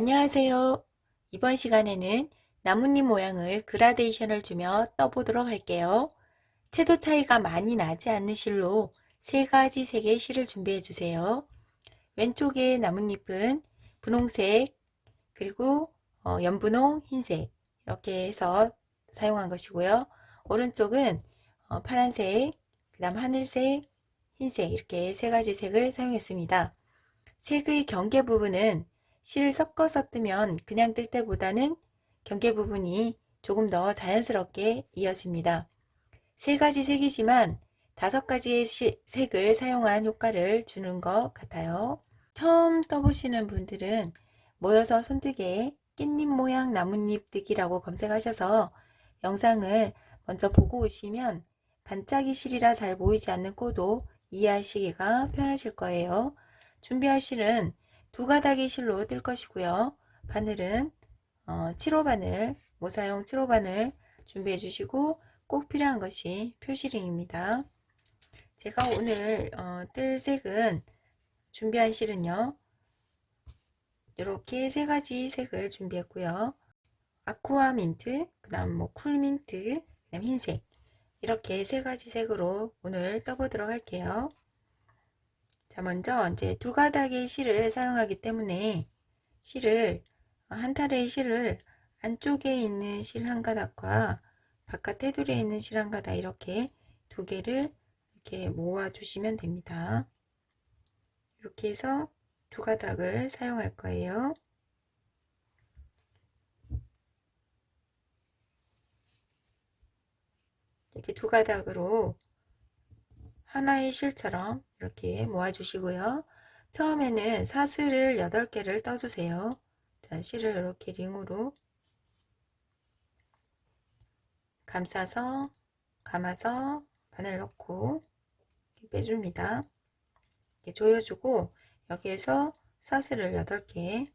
안녕하세요. 이번 시간에는 나뭇잎 모양을 그라데이션을 주며 떠보도록 할게요. 채도 차이가 많이 나지 않는 실로 세 가지 색의 실을 준비해 주세요. 왼쪽의 나뭇잎은 분홍색, 그리고 어, 연분홍, 흰색 이렇게 해서 사용한 것이고요. 오른쪽은 어, 파란색, 그 다음 하늘색, 흰색 이렇게 세 가지 색을 사용했습니다. 색의 경계 부분은 실을 섞어서 뜨면 그냥 뜰 때보다는 경계 부분이 조금 더 자연스럽게 이어집니다. 세 가지 색이지만 다섯 가지의 시, 색을 사용한 효과를 주는 것 같아요. 처음 떠보시는 분들은 모여서 손뜨개 깻잎 모양 나뭇잎 뜨기라고 검색하셔서 영상을 먼저 보고 오시면 반짝이 실이라 잘 보이지 않는 코도 이해하시기가 편하실 거예요. 준비할 실은 두 가닥의 실로 뜰 것이고요. 바늘은 어, 7호 바늘, 모사용 7호 바늘 준비해 주시고 꼭 필요한 것이 표시링입니다. 제가 오늘 어, 뜰 색은 준비한 실은요. 이렇게 세 가지 색을 준비했고요. 아쿠아 민트, 그 다음 뭐 쿨민트, 그 다음 흰색 이렇게 세 가지 색으로 오늘 떠보도록 할게요. 자, 먼저 이제 두 가닥의 실을 사용하기 때문에 실을 한 타래의 실을 안쪽에 있는 실 한 가닥과 바깥 테두리에 있는 실 한 가닥 이렇게 두 개를 이렇게 모아 주시면 됩니다. 이렇게 해서 두 가닥을 사용할 거예요. 이렇게 두 가닥으로 하나의 실처럼 이렇게 모아주시고요. 처음에는 사슬을 8개를 떠주세요. 자, 실을 이렇게 링으로 감싸서 감아서 바늘 넣고 빼줍니다. 이렇게 조여주고 여기에서 사슬을 8개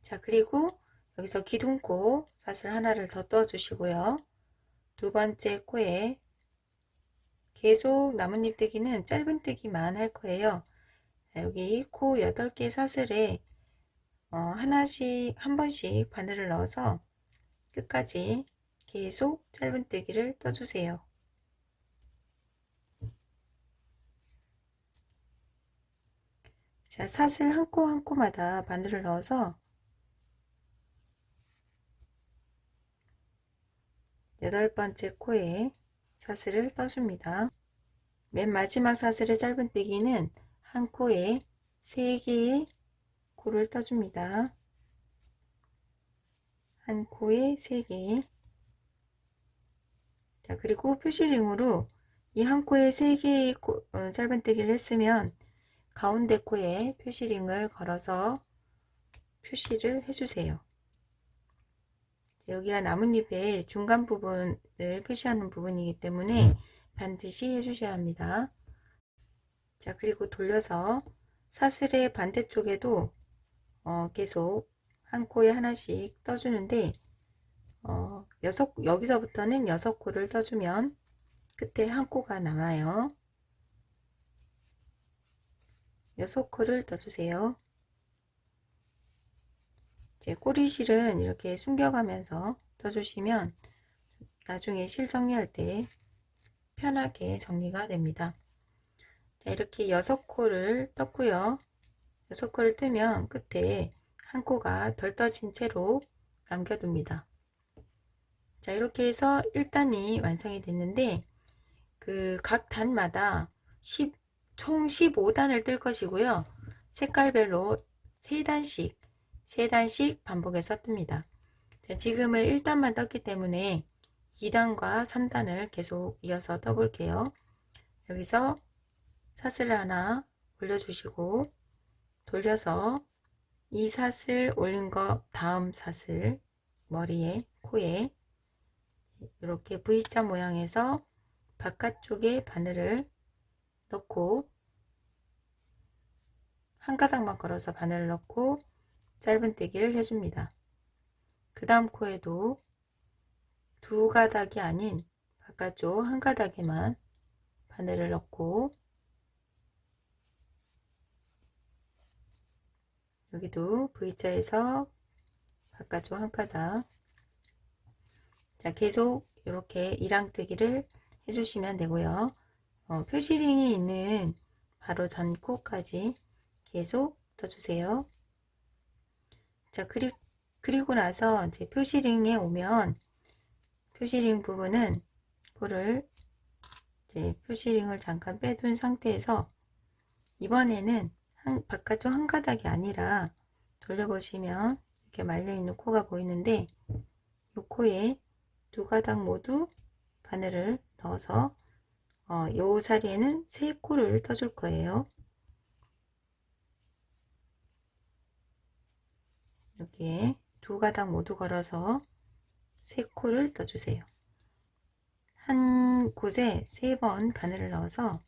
자 그리고 여기서 기둥코 사슬 하나를 더 떠주시고요. 두 번째 코에 계속 나뭇잎 뜨기는 짧은 뜨기만 할 거예요. 여기 코 8개 사슬에 어, 하나씩 한 번씩 바늘을 넣어서 끝까지 계속 짧은 뜨기를 떠주세요. 자, 사슬 한 코 한 코마다 바늘을 넣어서 여덟 번째 코에 사슬을 떠줍니다. 맨 마지막 사슬의 짧은뜨기는 한 코에 세 개의 코를 떠줍니다. 한 코에 세 개. 자, 그리고 표시링으로 이 한 코에 세 개의 코, 어, 짧은뜨기를 했으면 가운데 코에 표시링을 걸어서 표시를 해주세요. 여기가 나뭇잎의 중간 부분을 표시하는 부분이기 때문에 반드시 해주셔야 합니다. 자, 그리고 돌려서 사슬의 반대쪽에도 어, 계속 한 코에 하나씩 떠주는데 어, 여섯, 여기서부터는 여섯 코를 떠주면 끝에 한 코가 남아요. 여섯 코를 떠주세요. 이제 꼬리실은 이렇게 숨겨가면서 떠주시면 나중에 실 정리할 때 편하게 정리가 됩니다. 자, 이렇게 여섯 코를 떴고요. 여섯 코를 뜨면 끝에 한 코가 덜 떠진 채로 남겨둡니다. 자, 이렇게 해서 1단이 완성이 됐는데 그 각 단마다 10, 총 15단을 뜰 것이고요. 색깔별로 3단씩 3단씩 반복해서 뜹니다. 자, 지금은 1단만 떴기 때문에 2단과 3단을 계속 이어서 떠볼게요. 여기서 사슬 하나 올려주시고 돌려서 이 사슬 올린 거 다음 사슬 머리에 코에 이렇게 V자 모양에서 바깥쪽에 바늘을 넣고 한 가닥만 걸어서 바늘을 넣고 짧은뜨기를 해줍니다. 그 다음 코에도 두 가닥이 아닌 바깥쪽 한 가닥에만 바늘을 넣고 여기도 V자에서 바깥쪽 한 가닥. 자 계속 이렇게 이랑뜨기를 해주시면 되고요. 어, 표시링이 있는 바로 전코까지 계속 떠주세요 자 그리, 그리고 나서 이제 표시링에 오면 표시링 부분은 코를 이제 표시링을 잠깐 빼둔 상태에서 이번에는 한, 바깥쪽 한 가닥이 아니라 돌려보시면 이렇게 말려있는 코가 보이는데 이 코에 두 가닥 모두 바늘을 넣어서 어, 요 자리에는 세 코를 떠줄 거예요. 이렇게 두 가닥 모두 걸어서 세 코를 떠주세요. 한 곳에 세 번 바늘을 넣어서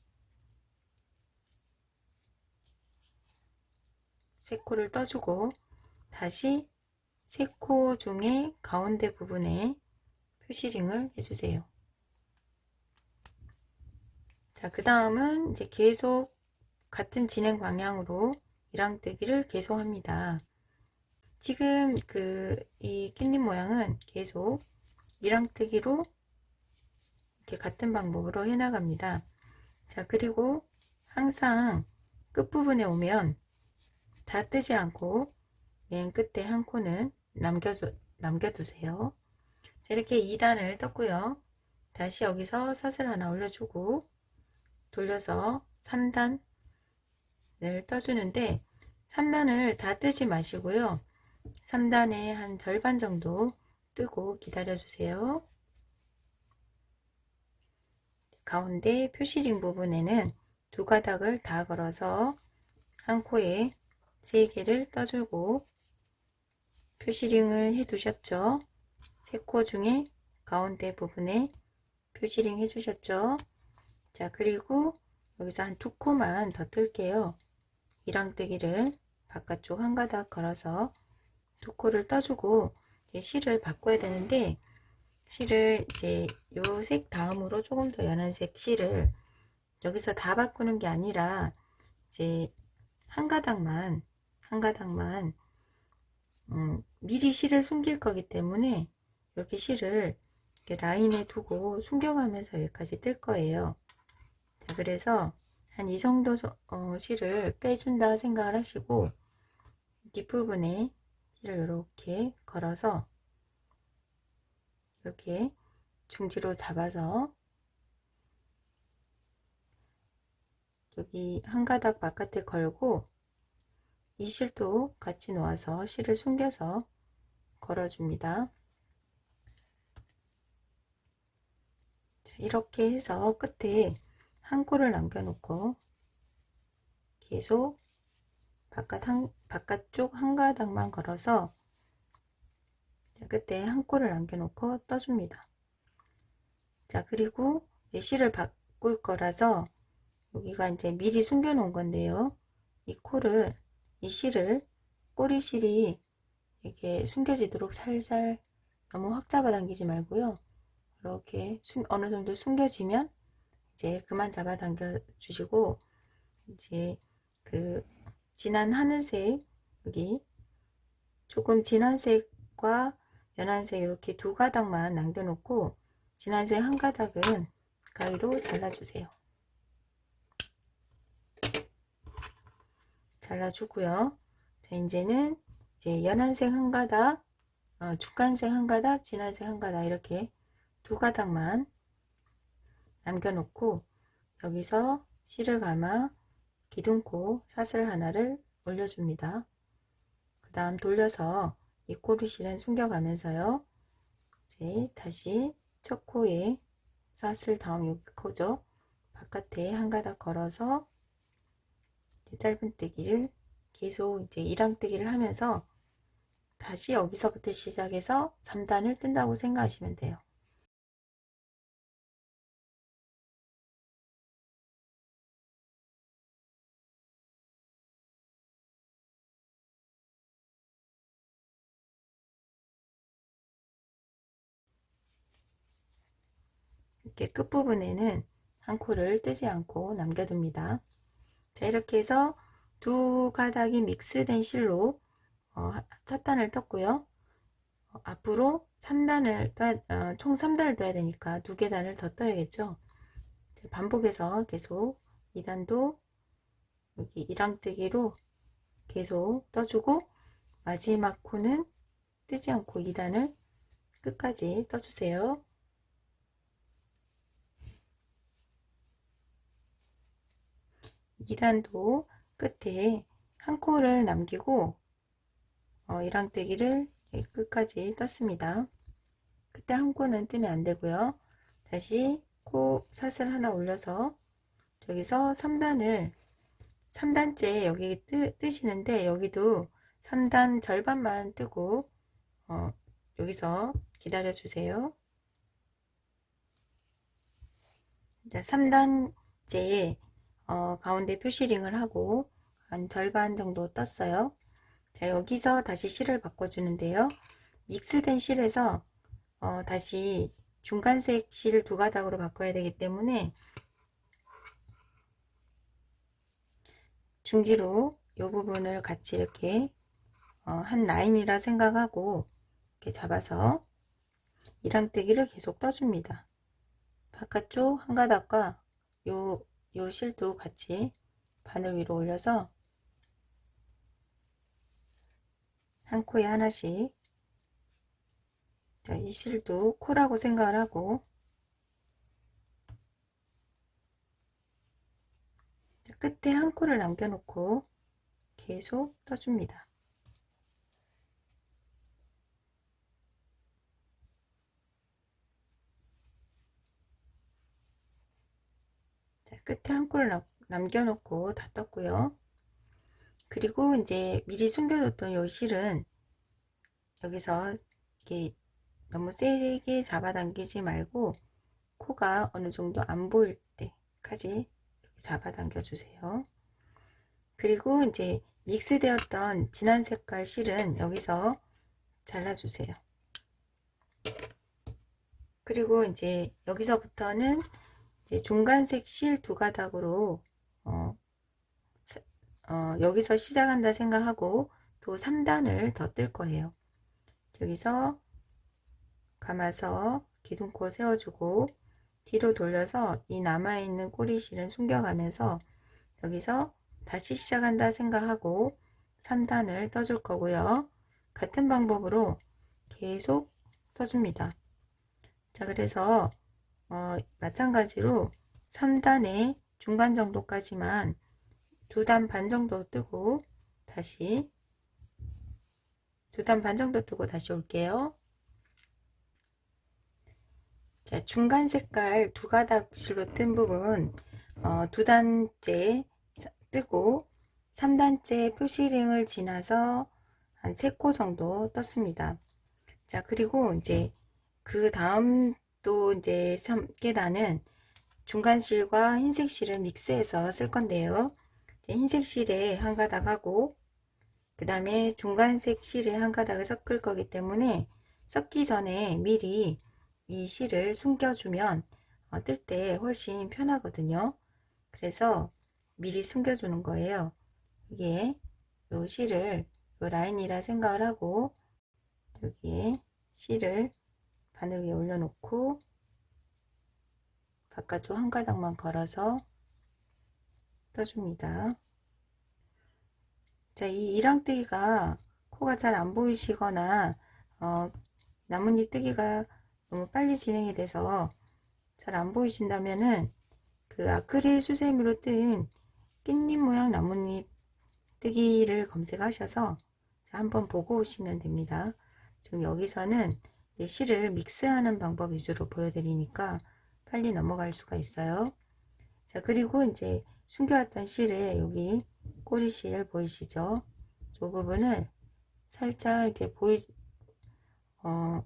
세 코를 떠주고 다시 세 코 중에 가운데 부분에 표시링을 해주세요. 자, 그 다음은 이제 계속 같은 진행 방향으로 이랑뜨기를 계속 합니다. 지금 그이 깻잎 모양은 계속 이랑뜨기로 이렇게 같은 방법으로 해 나갑니다. 자, 그리고 항상 끝부분에 오면 다 뜨지 않고 맨 끝에 한 코는 남겨주, 남겨두세요. 자, 이렇게 2단을 떴고요. 다시 여기서 사슬 하나 올려주고 돌려서 3단을 떠주는데 3단을 다 뜨지 마시고요. 3단의 한 절반 정도 뜨고 기다려 주세요. 가운데 표시링 부분에는 두 가닥을 다 걸어서 한 코에 세 개를 떠주고 표시링을 해 두셨죠. 세 코 중에 가운데 부분에 표시링 해 주셨죠. 자 그리고 여기서 한 두 코만 더 뜰게요. 이랑뜨기를 바깥쪽 한 가닥 걸어서 두 코를 떠주고 실을 바꿔야 되는데 실을 이제 요 색 다음으로 조금 더 연한 색 실을 여기서 다 바꾸는 게 아니라 이제 한 가닥만 한 가닥만 음, 미리 실을 숨길 거기 때문에 이렇게 실을 이렇게 라인에 두고 숨겨가면서 여기까지 뜰 거예요. 자, 그래서 한 이 정도 어, 실을 빼준다 생각을 하시고 뒷부분에 실을 이렇게 걸어서 이렇게 중지로 잡아서 여기 한 가닥 바깥에 걸고 이 실도 같이 놓아서 실을 숨겨서 걸어줍니다. 이렇게 해서 끝에 한 코를 남겨놓고 계속 바깥 한, 바깥쪽 한 가닥만 걸어서 끝에 한 코를 남겨놓고 떠줍니다. 자 그리고 이제 실을 바꿀 거라서 여기가 이제 미리 숨겨 놓은 건데요. 이 코를 이 실을 꼬리 실이 이렇게 숨겨지도록 살살 너무 확 잡아당기지 말고요. 이렇게 어느 정도 숨겨지면 이제 그만 잡아당겨 주시고 이제 그 진한 하늘색 여기 조금 진한 색과 연한 색 이렇게 두 가닥만 남겨놓고 진한 색 한 가닥은 가위로 잘라주세요. 잘라주고요. 자 이제는 이제 연한색 한 가닥, 어, 중간색 한 가닥, 진한색 한 가닥 이렇게 두 가닥만 남겨놓고 여기서 실을 감아 기둥코 사슬 하나를 올려줍니다. 그 다음 돌려서 이 꼬리실은 숨겨가면서요. 이제 다시 첫 코에 사슬 다음 여기 코죠. 바깥에 한 가닥 걸어서 짧은뜨기를 계속 이제 이랑뜨기를 하면서 다시 여기서부터 시작해서 3단을 뜬다고 생각하시면 돼요. 이렇게 끝부분에는 한 코를 뜨지 않고 남겨둡니다. 자, 이렇게 해서 두 가닥이 믹스된 실로 어, 첫 단을 떴고요. 어, 앞으로 3단을 떠야, 어, 총 3단을 떠야 되니까 두 계단을 더 떠야겠죠. 자, 반복해서 계속 2단도 여기 1항뜨기로 계속 떠주고 마지막 코는 뜨지 않고 2단을 끝까지 떠주세요. 2단도 끝에 한 코를 남기고 어, 1항뜨기를 끝까지 떴습니다. 그때 한 코는 뜨면 안 되고요. 다시 코 사슬 하나 올려서 저기서 3단을 3단째 여기 뜨, 뜨시는데 여기도 3단 절반만 뜨고 어, 여기서 기다려 주세요. 자, 3단째 어, 가운데 표시링을 하고 한 절반 정도 떴어요. 자, 여기서 다시 실을 바꿔주는데요. 믹스된 실에서 어, 다시 중간색 실두 가닥으로 바꿔야 되기 때문에 중지로 이 부분을 같이 이렇게 어, 한 라인이라 생각하고 이렇게 잡아서 이랑뜨기를 계속 떠줍니다. 바깥쪽 한 가닥과 요, 요 실도 같이 바늘 위로 올려서 한 코에 하나씩 자, 이 실도 코라고 생각을 하고 자, 끝에 한 코를 남겨놓고 계속 떠줍니다. 자, 끝에 한 코를 남겨놓고 다 떴고요. 그리고 이제 미리 숨겨뒀던 요 실은 여기서 이렇게 너무 세게 잡아당기지 말고 코가 어느 정도 안 보일 때까지 잡아당겨 주세요. 그리고 이제 믹스되었던 진한 색깔 실은 여기서 잘라주세요. 그리고 이제 여기서부터는 이제 중간색 실 두 가닥으로 어, 어, 여기서 시작한다 생각하고 또 3단을 더 뜰 거예요. 여기서 감아서 기둥코 세워주고 뒤로 돌려서 이 남아있는 꼬리실은 숨겨가면서 여기서 다시 시작한다 생각하고 3단을 떠줄 거고요. 같은 방법으로 계속 떠줍니다. 자 그래서 어, 마찬가지로 3단의 중간 정도까지만 두 단 반 정도 뜨고 다시 두 단 반 정도 뜨고 다시 올게요. 자, 중간 색깔 두 가닥실로 뜬 부분 어, 두 단째 뜨고 3단째 표시링을 지나서 한 3코 정도 떴습니다. 자, 그리고 이제 그 다음 또 이제 3계단은 중간 실과 흰색 실을 믹스해서 쓸 건데요. 흰색 실에 한 가닥 하고 그 다음에 중간색 실에 한 가닥을 섞을 거기 때문에 섞기 전에 미리 이 실을 숨겨주면 어, 뜰때 훨씬 편하거든요. 그래서 미리 숨겨주는 거예요. 이게 요 실을 요 라인이라 생각을 하고 여기에 실을 바늘 위에 올려놓고 바깥쪽 한 가닥만 걸어서 떠줍니다. 자, 이 이랑뜨기가 코가 잘 안 보이시거나 어, 나뭇잎 뜨기가 너무 빨리 진행이 돼서 잘 안 보이신다면은 그 아크릴 수세미로 뜬 깻잎 모양 나뭇잎 뜨기를 검색하셔서 한번 보고 오시면 됩니다. 지금 여기서는 실을 믹스하는 방법 위주로 보여드리니까 빨리 넘어갈 수가 있어요. 자 그리고 이제 숨겨왔던 실에 여기 꼬리실 보이시죠? 저 부분을 살짝 이렇게 보이 어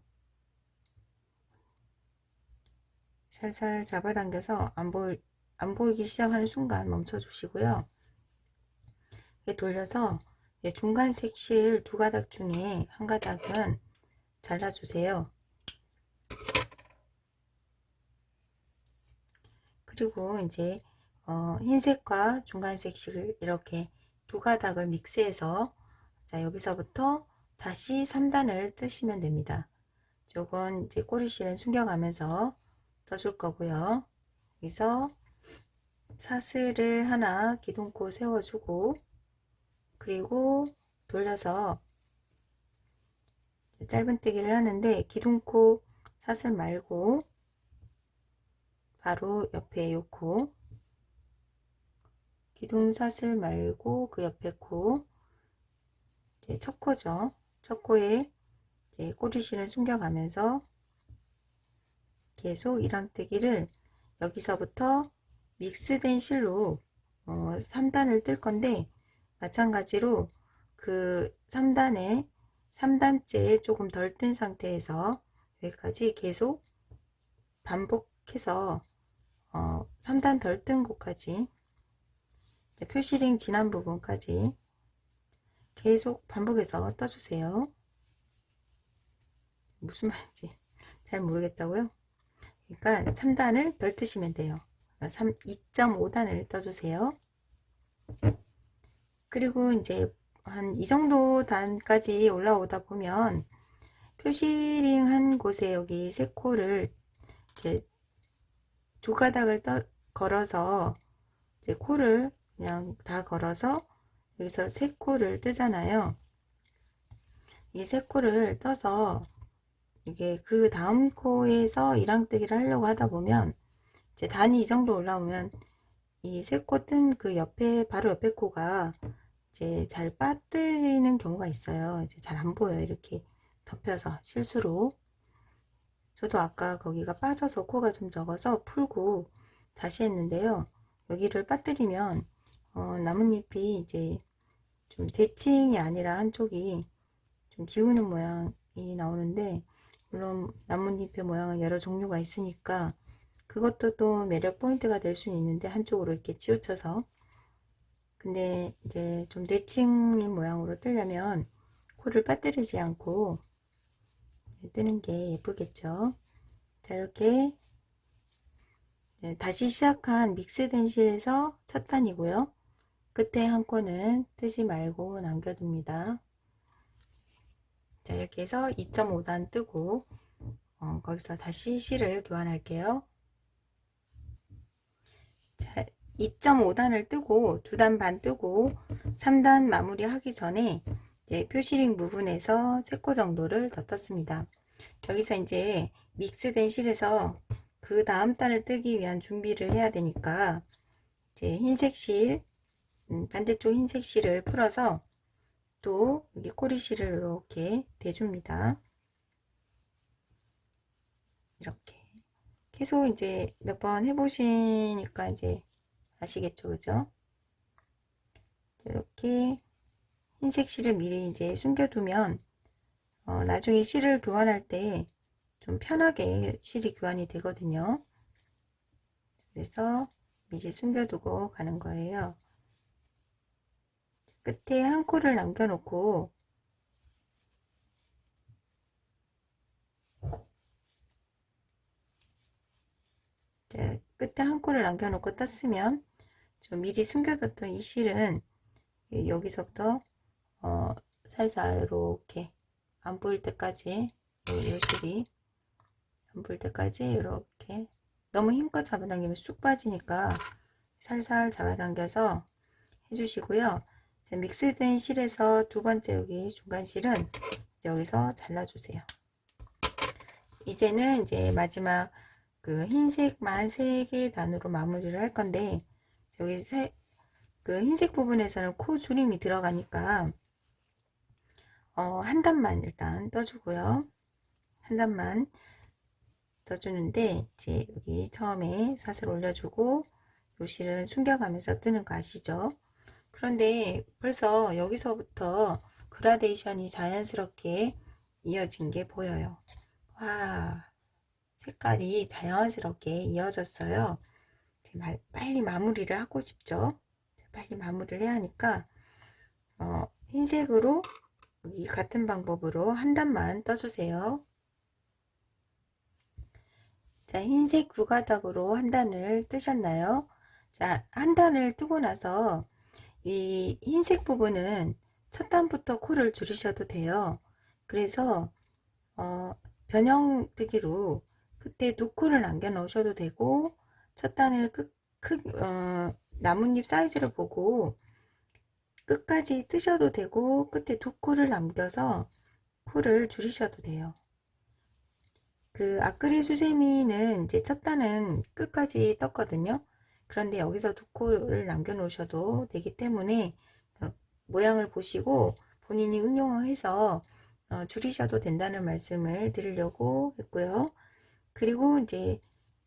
살살 잡아당겨서 안 보일 안 보이기 시작하는 순간 멈춰 주시고요. 돌려서 중간색 실 두 가닥 중에 한 가닥은 잘라주세요. 그리고 이제 어, 흰색과 중간색식을 이렇게 두 가닥을 믹스해서 자 여기서부터 다시 3단을 뜨시면 됩니다. 조금 이제 꼬리실은 숨겨가면서 떠줄 거고요. 여기서 사슬을 하나 기둥코 세워주고 그리고 돌려서 짧은뜨기를 하는데 기둥코 사슬 말고 바로 옆에 요 코 기둥 사슬 말고 그 옆에 코 첫 코죠. 첫 코에 꼬리실을 숨겨가면서 계속 이랑뜨기를 여기서부터 믹스된 실로 어, 3단을 뜰 건데 마찬가지로 그 3단에 3단째 조금 덜 뜬 상태에서 여기까지 계속 반복해서 어, 3단 덜 뜬 곳까지 표시링 지난 부분까지 계속 반복해서 떠주세요. 무슨 말인지 잘 모르겠다고요? 그러니까 3단을 덜 뜨시면 돼요. 3, 2.5단을 떠주세요. 그리고 이제 한 이 정도 단까지 올라오다 보면 표시링 한 곳에 여기 세 코를 이제 두 가닥을 떠, 걸어서 이제 코를 그냥 다 걸어서 여기서 세 코를 뜨잖아요. 이 세 코를 떠서 이게 그 다음 코에서 이랑뜨기를 하려고 하다 보면 이제 단이 이 정도 올라오면 이 세 코 뜬 그 옆에 바로 옆에 코가 이제 잘 빠뜨리는 경우가 있어요. 이제 잘 안 보여요. 이렇게 덮여서 실수로. 저도 아까 거기가 빠져서 코가 좀 적어서 풀고 다시 했는데요. 여기를 빠뜨리면 어, 나뭇잎이 이제 좀 대칭이 아니라 한쪽이 좀 기우는 모양이 나오는데 물론 나뭇잎의 모양은 여러 종류가 있으니까 그것도 또 매력 포인트가 될 수는 있는데 한쪽으로 이렇게 치우쳐서 근데 이제 좀 대칭인 모양으로 뜨려면 코를 빠뜨리지 않고 뜨는 게 예쁘겠죠? 자 이렇게 다시 시작한 믹스된 실에서 첫 단이고요. 끝에 한 코는 뜨지 말고 남겨둡니다. 자 이렇게 해서 2.5단 뜨고 어, 거기서 다시 실을 교환할게요. 자 2.5단을 뜨고 2단 반 뜨고 3단 마무리 하기 전에 이제 표시링 부분에서 3코 정도를 더 떴습니다 여기서 이제 믹스된 실에서 그 다음 단을 뜨기 위한 준비를 해야 되니까 이제 흰색 실 음, 반대쪽 흰색 실을 풀어서 또 여기 꼬리 실을 이렇게 대줍니다. 이렇게 계속 이제 몇 번 해보시니까 이제 아시겠죠, 그죠? 이렇게 흰색 실을 미리 이제 숨겨두면 어, 나중에 실을 교환할 때 좀 편하게 실이 교환이 되거든요. 그래서 미리 숨겨두고 가는 거예요. 끝에 한 코를 남겨놓고 끝에 한 코를 남겨놓고 떴으면 좀 미리 숨겨뒀던 이 실은 여기서부터 어, 살살 이렇게 안 보일 때까지 이 실이 안 보일 때까지 이렇게 너무 힘껏 잡아당기면 쑥 빠지니까 살살 잡아당겨서 해주시고요. 믹스된 실에서 두 번째 여기 중간 실은 여기서 잘라주세요. 이제는 이제 마지막 그 흰색만 세 개 단으로 마무리를 할 건데 여기 세, 그 흰색 부분에서는 코 주름이 들어가니까 어, 한 단만 일단 떠주고요. 한 단만 떠주는데 이제 여기 처음에 사슬 올려주고 요 실은 숨겨가면서 뜨는 거 아시죠? 그런데 벌써 여기서부터 그라데이션이 자연스럽게 이어진 게 보여요. 와, 색깔이 자연스럽게 이어졌어요. 빨리 마무리를 하고 싶죠. 빨리 마무리를 해야 하니까 어, 흰색으로 여기 같은 방법으로 한 단만 떠주세요. 자, 흰색 두 가닥으로 한 단을 뜨셨나요? 자, 한 단을 뜨고 나서 이 흰색 부분은 첫 단부터 코를 줄이셔도 돼요. 그래서 어, 변형뜨기로 그때 두 코를 남겨 놓으셔도 되고 첫 단을 끝, 크, 어, 나뭇잎 사이즈를 보고 끝까지 뜨셔도 되고 끝에 두 코를 남겨서 코를 줄이셔도 돼요. 그 아크릴 수세미는 이제 첫 단은 끝까지 떴거든요. 그런데 여기서 두 코를 남겨 놓으셔도 되기 때문에 어, 모양을 보시고 본인이 응용해서 어, 줄이셔도 된다는 말씀을 드리려고 했고요. 그리고 이제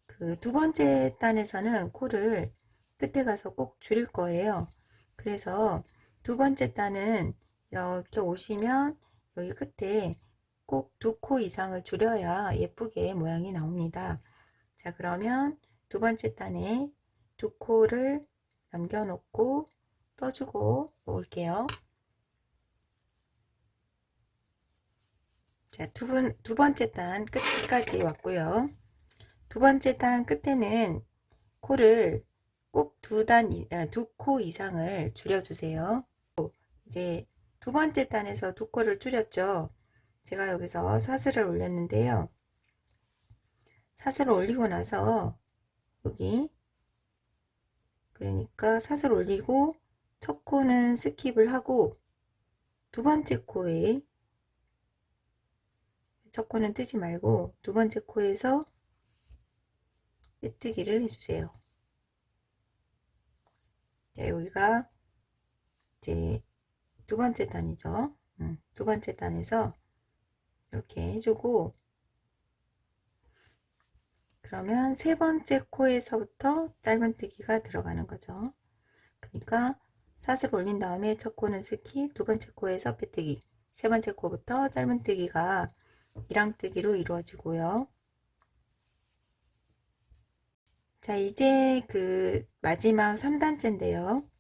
그 두 번째 단에서는 코를 끝에 가서 꼭 줄일 거예요. 그래서 두 번째 단은 이렇게 오시면 여기 끝에 꼭 두 코 이상을 줄여야 예쁘게 모양이 나옵니다. 자, 그러면 두 번째 단에 두 코를 남겨놓고 떠주고 올게요. 자, 두, 번째 단 끝까지 왔고요. 두 번째 단 끝에는 코를 꼭 두 단, 아, 두코 이상을 줄여주세요. 이제 두 번째 단에서 두 코를 줄였죠. 제가 여기서 사슬을 올렸는데요. 사슬을 올리고 나서 여기 그러니까 사슬 올리고 첫 코는 스킵을 하고 두 번째 코에 첫 코는 뜨지 말고 두 번째 코에서 빼뜨기를 해주세요. 자, 여기가 이제 두 번째 단이죠. 음, 두 번째 단에서 이렇게 해주고 그러면 세 번째 코에서부터 짧은뜨기가 들어가는 거죠. 그러니까 사슬 올린 다음에 첫 코는 스킵, 두 번째 코에서 빼뜨기, 세 번째 코부터 짧은뜨기가 이랑뜨기로 이루어지고요. 자, 이제 그 마지막 3단째인데요.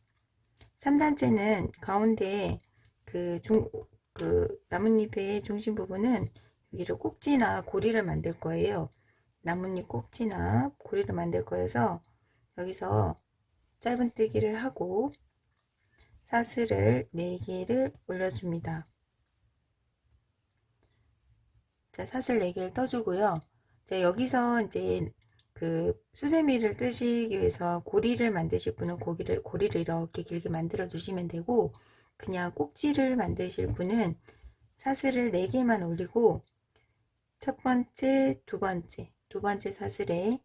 3단째는 가운데 그 중, 그 나뭇잎의 중심 부분은 여기를 꼭지나 고리를 만들 거예요. 나뭇잎 꼭지나 고리를 만들 거여서 여기서 짧은뜨기를 하고 사슬을 4개를 올려줍니다. 자, 사슬 4개를 떠주고요. 자, 여기서 이제 그 수세미를 뜨시기 위해서 고리를 만드실 분은 고기를, 고리를 이렇게 길게 만들어 주시면 되고 그냥 꼭지를 만드실 분은 사슬을 4개만 올리고 첫 번째, 두 번째, 두 번째 사슬에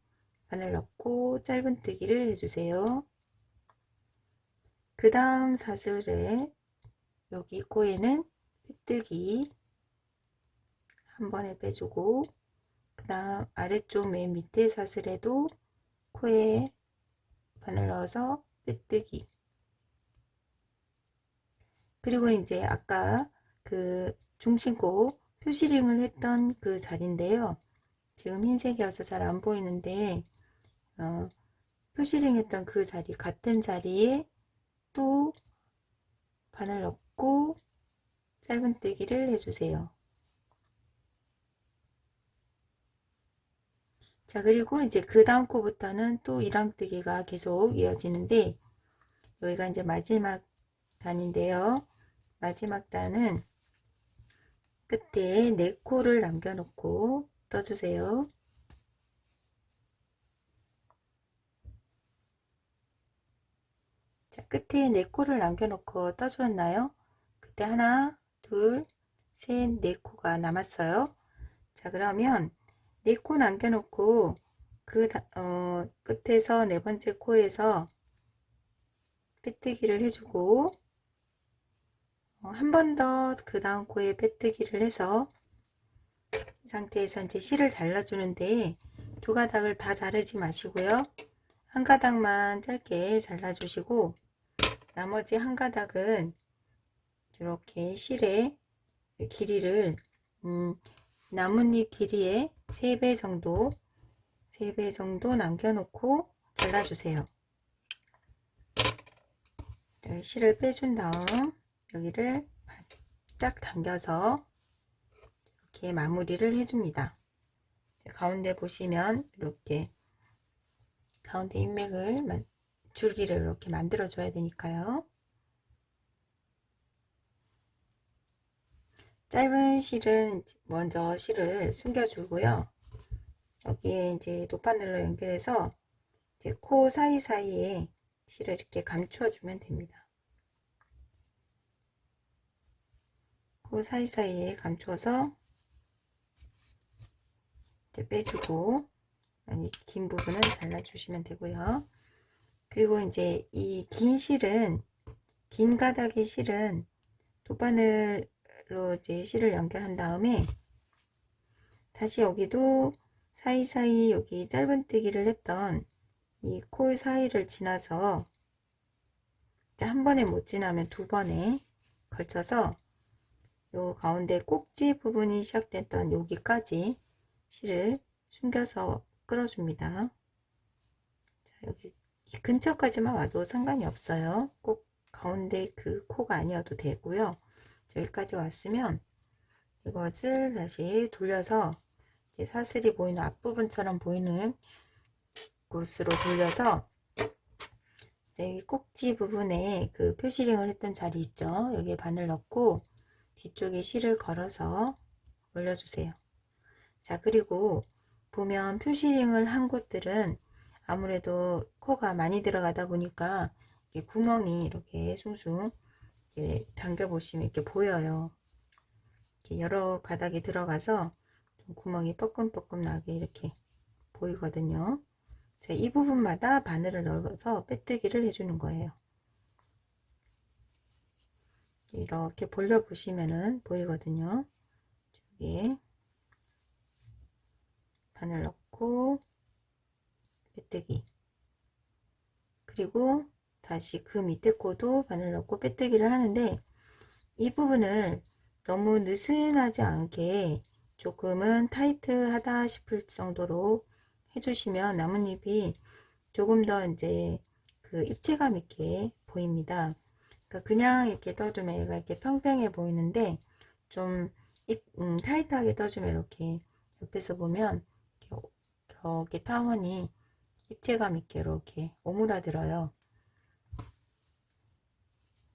바늘 넣고 짧은뜨기를 해주세요. 그 다음 사슬에 여기 코에는 빼뜨기 한 번에 빼주고 그 다음 아래쪽 맨 밑에 사슬에도 코에 바늘 넣어서 빼뜨기 그리고 이제 아까 그 중심코 표시링을 했던 그 자리인데요. 지금 흰색이어서 잘 안 보이는데 어, 표시링 했던 그 자리 같은 자리에 또 바늘 넣고 짧은뜨기를 해주세요. 자 그리고 이제 그 다음 코부터는 또 이랑뜨기가 계속 이어지는데 여기가 이제 마지막 단인데요. 마지막 단은 끝에 네 코를 남겨놓고 떠주세요. 자, 끝에 네 코를 남겨놓고 떠주었나요? 그때 하나, 둘, 셋, 네 코가 남았어요. 자, 그러면 네 코 남겨놓고 그 어, 끝에서 네 번째 코에서 빼뜨기를 해주고 어, 한번 더 그 다음 코에 빼뜨기를 해서 이 상태에서 이제 실을 잘라주는데 두 가닥을 다 자르지 마시고요. 한 가닥만 짧게 잘라주시고 나머지 한 가닥은 이렇게 실의 길이를 음, 나뭇잎 길이의 3배 정도 3배 정도 남겨놓고 잘라주세요. 네, 실을 빼준 다음 여기를 바짝 당겨서 이렇게 마무리를 해줍니다. 가운데 보시면 이렇게 가운데 인맥을 만- 줄기를 이렇게 만들어 줘야 되니까요. 짧은 실은 먼저 실을 숨겨주고요. 여기에 이제 노바늘로 연결해서 이제 코 사이사이에 실을 이렇게 감추어 주면 됩니다. 코 사이사이에 감추어서 이제 빼주고 이긴 부분은 잘라주시면 되고요. 그리고 이제 이 긴 실은 긴 가닥의 실은 돗바늘 로 이제 실을 연결한 다음에 다시 여기도 사이사이 여기 짧은뜨기를 했던 이코 사이를 지나서 한 번에 못 지나면 두 번에 걸쳐서 요 가운데 꼭지 부분이 시작됐던 여기까지 실을 숨겨서 끌어줍니다. 자, 여기 이 근처까지만 와도 상관이 없어요. 꼭 가운데 그 코가 아니어도 되고요. 여기까지 왔으면 이것을 다시 돌려서 사슬이 보이는 앞부분처럼 보이는 곳으로 돌려서 여기 꼭지 부분에 그 표시링을 했던 자리 있죠. 여기에 바늘 넣고 뒤쪽에 실을 걸어서 올려주세요. 자 그리고 보면 표시링을 한 곳들은 아무래도 코가 많이 들어가다 보니까 구멍이 이렇게 숭숭 이렇게 당겨 보시면 이렇게 보여요. 이렇게 여러 가닥이 들어가서 구멍이 뻐끔뻐끔 나게 이렇게 보이거든요. 자, 이 부분마다 바늘을 넣어서 빼뜨기를 해주는 거예요. 이렇게 벌려 보시면은 보이거든요. 여기에 바늘 넣고 빼뜨기 그리고 다시 그 밑에 코도 바늘 넣고 빼뜨기를 하는데 이 부분을 너무 느슨하지 않게 조금은 타이트하다 싶을 정도로 해주시면 나뭇잎이 조금 더 이제 그 입체감 있게 보입니다. 그러니까 그냥 이렇게 떠주면 얘가 이렇게 평평해 보이는데 좀 입, 음, 타이트하게 떠주면 이렇게 옆에서 보면 이렇게, 타원이 입체감 있게 이렇게 오므라들어요.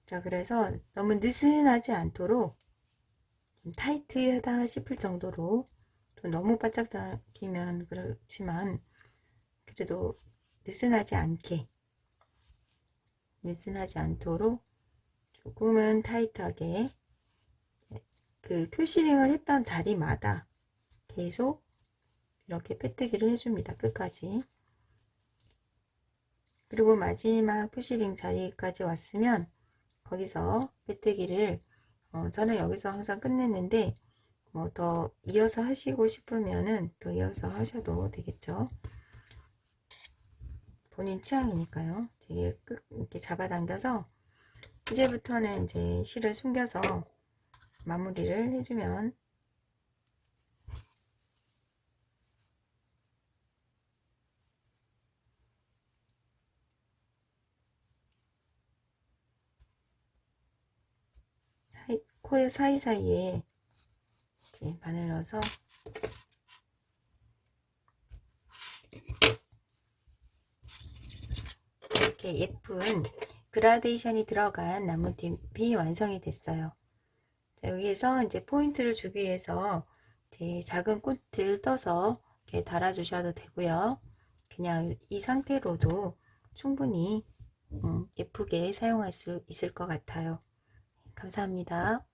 자, 그래서 너무 느슨하지 않도록 좀 타이트하다 싶을 정도로 또 너무 바짝 당기면 그렇지만 그래도 느슨하지 않게 느슨하지 않도록 조금은 타이트하게 그 표시링을 했던 자리마다 계속 이렇게 빼뜨기를 해줍니다. 끝까지. 그리고 마지막 표시링 자리까지 왔으면 거기서 빼뜨기를 어, 저는 여기서 항상 끝냈는데 뭐 더 이어서 하시고 싶으면은 더 이어서 하셔도 되겠죠. 본인 취향이니까요. 되게 끝 이렇게 잡아당겨서 이제부터는 이제 실을 숨겨서 마무리를 해주면 사이, 코의 사이사이에 이제 바늘 넣어서 이렇게 예쁜 그라데이션이 들어간 나무잎이 완성이 됐어요. 자, 여기에서 이제 포인트를 주기 위해서 작은 꽃을 떠서 이렇게 달아주셔도 되고요. 그냥 이 상태로도 충분히 음, 예쁘게 사용할 수 있을 것 같아요. 감사합니다.